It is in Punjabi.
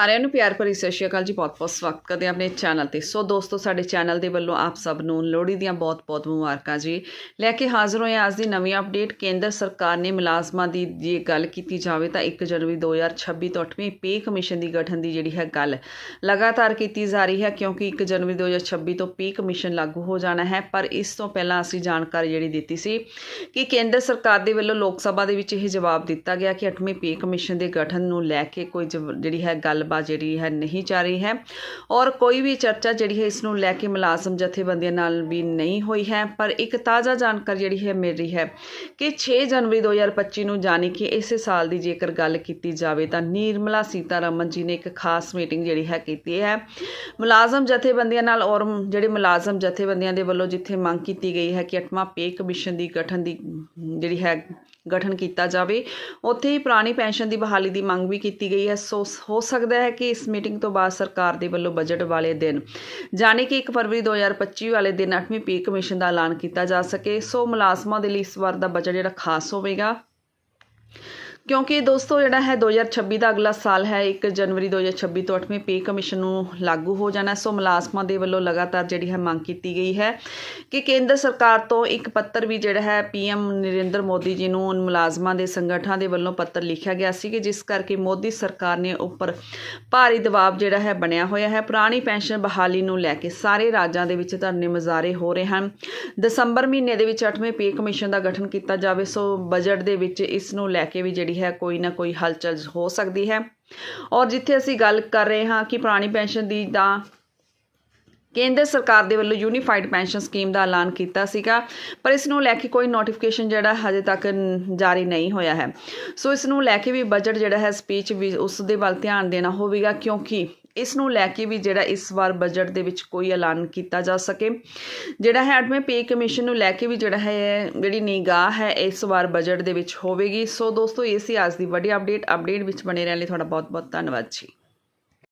ਸਾਰਿਆਂ ਨੂੰ ਪਿਆਰ ਭਰੀ ਸਤਿ ਸ਼੍ਰੀ ਅਕਾਲ ਜੀ ਬਹੁਤ-ਬਹੁਤ ਸਵਾਗਤ ਕਰਦੇ ਹਾਂ ਆਪਣੇ ਚੈਨਲ ਤੇ। ਸੋ ਦੋਸਤੋ, ਸਾਡੇ ਚੈਨਲ ਦੇ ਵੱਲੋਂ ਆਪ ਸਭ ਨੂੰ ਲੋਹੜੀ ਦੀਆਂ ਬਹੁਤ-ਬਹੁਤ ਮੁਬਾਰਕਾਂ ਜੀ। ਲੈ ਕੇ ਹਾਜ਼ਰ ਹੋਏ ਅੱਜ ਦੀ ਨਵੀਂ ਅਪਡੇਟ ਕੇਂਦਰ ਸਰਕਾਰ ਨੇ ਮੁਲਾਜ਼ਮਾਂ ਦੀ ਜੇ ਗੱਲ ਕੀਤੀ ਜਾਵੇ ਤਾਂ 1 ਜਨਵਰੀ 2026 ਤੋਂ 8ਵੀਂ ਪੇ ਕਮਿਸ਼ਨ ਦੀ ਗਠਨ ਦੀ ਜਿਹੜੀ ਹੈ ਗੱਲ ਲਗਾਤਾਰ ਕੀਤੀ ਜਾ ਰਹੀ ਹੈ ਕਿਉਂਕਿ 1 ਜਨਵਰੀ 2026 ਤੋਂ ਪੇ ਕਮਿਸ਼ਨ ਲਾਗੂ ਹੋ ਜਾਣਾ ਹੈ। ਪਰ ਇਸ ਤੋਂ ਪਹਿਲਾਂ ਅਸੀਂ ਜਾਣਕਾਰੀ ਜਿਹੜੀ ਦਿੱਤੀ ਸੀ ਕਿ ਕੇਂਦਰ ਸਰਕਾਰ ਦੇ ਵੱਲੋਂ ਲੋਕ ਸਭਾ ਦੇ ਵਿੱਚ ਇਹ ਜਵਾਬ ਦਿੱਤਾ ਗਿਆ ਕਿ 8ਵੀਂ ਪੇ ਕਮਿਸ਼ਨ ਦੇ ਗਠਨ ਨੂੰ ਲੈ ਕੇ ਕੋਈ ਜਿਹੜੀ ਹੈ ਗੱਲ ਗੱਲਬਾਤ ਜਿਹੜੀ ਹੈ ਨਹੀਂ ਜਾ ਰਹੀ ਹੈ। ਔਰ ਕੋਈ ਵੀ ਚਰਚਾ ਜਿਹੜੀ ਹੈ ਇਸ ਨੂੰ ਲੈ ਕੇ ਮੁਲਾਜ਼ਮ ਜਥੇਬੰਦੀਆਂ ਨਾਲ ਵੀ ਨਹੀਂ ਹੋਈ ਹੈ। ਪਰ ਇੱਕ ਤਾਜ਼ਾ ਜਾਣਕਾਰੀ ਜਿਹੜੀ ਹੈ ਮਿਲ ਰਹੀ ਹੈ ਕਿ 6 ਜਨਵਰੀ 2025 ਨੂੰ ਜਾਣੀ ਕਿ ਇਸੇ ਸਾਲ ਦੀ ਜੇਕਰ ਗੱਲ ਕੀਤੀ ਜਾਵੇ ਤਾਂ ਨਿਰਮਲਾ ਸੀਤਾਰਮਨ ਜੀ ਨੇ ਇੱਕ ਖਾਸ ਮੀਟਿੰਗ ਜਿਹੜੀ ਹੈ ਕੀਤੀ ਹੈ। ਮੁਲਾਜ਼ਮ ਜਥੇਬੰਦੀਆਂ ਨਾਲ ਔਰ ਜਿਹੜੇ ਮੁਲਾਜ਼ਮ ਜਥੇਬੰਦੀਆਂ ਦੇ ਵੱਲੋਂ ਜਿੱਥੇ ਮੰਗ ਕੀਤੀ ਗਈ ਹੈ ਕਿ 8ਵਾਂ ਪੇ ਕਮਿਸ਼ਨ ਦੀ ਗਠਨ ਦੀ ਜਿਹੜੀ ਹੈ ਗਠਨ ਕੀਤਾ ਜਾਵੇ। ਉੱਥੇ ਹੀ ਪੁਰਾਣੀ ਪੈਨਸ਼ਨ ਦੀ ਬਹਾਲੀ ਦੀ ਮੰਗ ਵੀ ਕੀਤੀ ਗਈ ਹੈ। ਸੋ ਹੋ ਸਕਦਾ ਹੈ ਕਿ ਇਸ ਮੀਟਿੰਗ ਤੋਂ ਬਾਅਦ ਸਰਕਾਰ ਦੇ ਵੱਲੋਂ ਬਜਟ ਵਾਲੇ ਦਿਨ ਜਾਣੀ ਕਿ 1 ਫਰਵਰੀ 2025 ਵਾਲੇ ਦਿਨ 8ਵੀਂ ਪੇ ਕਮਿਸ਼ਨ ਦਾ ਐਲਾਨ ਕੀਤਾ ਜਾ ਸਕੇ। ਸੋ ਮੁਲਾਜ਼ਮਾਂ ਦੇ ਲਈ ਇਸ ਵਾਰ ਦਾ ਬਜਟ ਜਿਹੜਾ ਖਾਸ ਹੋਵੇਗਾ। ਕਿਉਂਕਿ ਦੋਸਤੋ, ਜਿਹੜਾ ਹੈ 2026 ਦਾ ਅਗਲਾ ਸਾਲ ਹੈ 1 ਜਨਵਰੀ 2026 ਤੋਂ 8ਵੀਂ ਪੇ ਕਮਿਸ਼ਨ ਨੂੰ ਲਾਗੂ ਹੋ ਜਾਣਾ ਸੋ ਮੁਲਾਜ਼ਮਾਂ ਦੇ ਵੱਲੋਂ ਲਗਾਤਾਰ ਜਿਹੜੀ ਹੈ ਮੰਗ ਕੀਤੀ ਗਈ ਹੈ ਕਿ ਕੇਂਦਰ ਸਰਕਾਰ ਤੋਂ ਇੱਕ ਪੱਤਰ ਵੀ ਜਿਹੜਾ ਹੈ ਪੀਐਮ ਨਰਿੰਦਰ ਮੋਦੀ ਜੀ ਨੂੰ, ਮੁਲਾਜ਼ਮਾਂ ਦੇ ਸੰਗਠਨਾਂ ਦੇ ਵੱਲੋਂ ਪੱਤਰ ਲਿਖਿਆ ਗਿਆ ਸੀ ਕਿ ਜਿਸ ਕਰਕੇ ਮੋਦੀ ਸਰਕਾਰ ਨੇ ਉੱਪਰ ਭਾਰੀ ਦਬਾਅ ਜਿਹੜਾ ਹੈ ਬਣਿਆ ਹੋਇਆ ਹੈ। ਪੁਰਾਣੀ ਪੈਨਸ਼ਨ ਬਹਾਲੀ ਨੂੰ ਲੈ ਕੇ ਸਾਰੇ ਰਾਜਾਂ ਦੇ ਵਿੱਚ ਧਰਨੇ ਮੁਜ਼ਾਹਰੇ ਹੋ ਰਹੇ ਹਨ। ਦਸੰਬਰ ਮਹੀਨੇ ਦੇ ਵਿੱਚ 8ਵੇਂ ਪੇ ਕਮਿਸ਼ਨ ਦਾ ਗਠਨ ਕੀਤਾ ਜਾਵੇ, ਸੋ ਬਜਟ ਦੇ ਵਿੱਚ ਇਸ ਨੂੰ ਲੈ ਕੇ ਵੀ ਜਿਹੜੀ ਹੈ, ਕੋਈ ਨਾ ਕੋਈ ਹਲਚਲ ਹੋ ਸਕਦੀ ਹੈ। ਔਰ ਜਿੱਥੇ ਅਸੀਂ ਗੱਲ ਕਰ ਰਹੇ ਹਾਂ ਕਿ ਪੁਰਾਣੀ ਪੈਨਸ਼ਨ ਦੀ ਤਾਂ ਕੇਂਦਰ ਸਰਕਾਰ ਦੇ ਵੱਲੋਂ ਯੂਨੀਫਾਈਡ ਪੈਨਸ਼ਨ ਸਕੀਮ ਦਾ ਐਲਾਨ ਕੀਤਾ ਸੀਗਾ, ਪਰ ਇਸ ਨੂੰ ਲੈ ਕੇ ਕੋਈ ਨੋਟੀਫਿਕੇਸ਼ਨ ਜਿਹੜਾ ਹਜੇ ਤੱਕ ਜਾਰੀ ਨਹੀਂ ਹੋਇਆ ਹੈ। ਸੋ ਇਸ ਨੂੰ ਲੈ ਕੇ ਵੀ ਬਜਟ ਜਿਹੜਾ ਹੈ ਸਪੀਚ ਵੀ ਉਸ ਦੇ ਵੱਲ ਧਿਆਨ ਦੇਣਾ ਹੋਵੇਗਾ, ਕਿਉਂਕਿ ਇਸ ਨੂੰ ਲੈ ਕੇ ਵੀ ਜਿਹੜਾ ਇਸ ਵਾਰ ਬਜਟ ਦੇ ਵਿੱਚ ਕੋਈ ਐਲਾਨ ਕੀਤਾ ਜਾ ਸਕੇ। ਜਿਹੜਾ ਹੈ 8ਵੇਂ ਪੇ ਕਮਿਸ਼ਨ ਨੂੰ ਲੈ ਕੇ ਵੀ ਜਿਹੜਾ ਹੈ, ਜਿਹੜੀ ਨਿਗਾਹ ਹੈ, ਇਸ ਵਾਰ ਬਜਟ ਦੇ ਵਿੱਚ ਹੋਵੇਗੀ। ਸੋ ਦੋਸਤੋ, ਇਹ ਸੀ ਅੱਜ ਦੀ ਵੱਡੀ ਅਪਡੇਟ ਅਪਡੇਟ ਵਿੱਚ ਬਣੇ ਰਹਿਣ ਲਈ ਤੁਹਾਡਾ ਬਹੁਤ ਬਹੁਤ ਧੰਨਵਾਦ ਜੀ।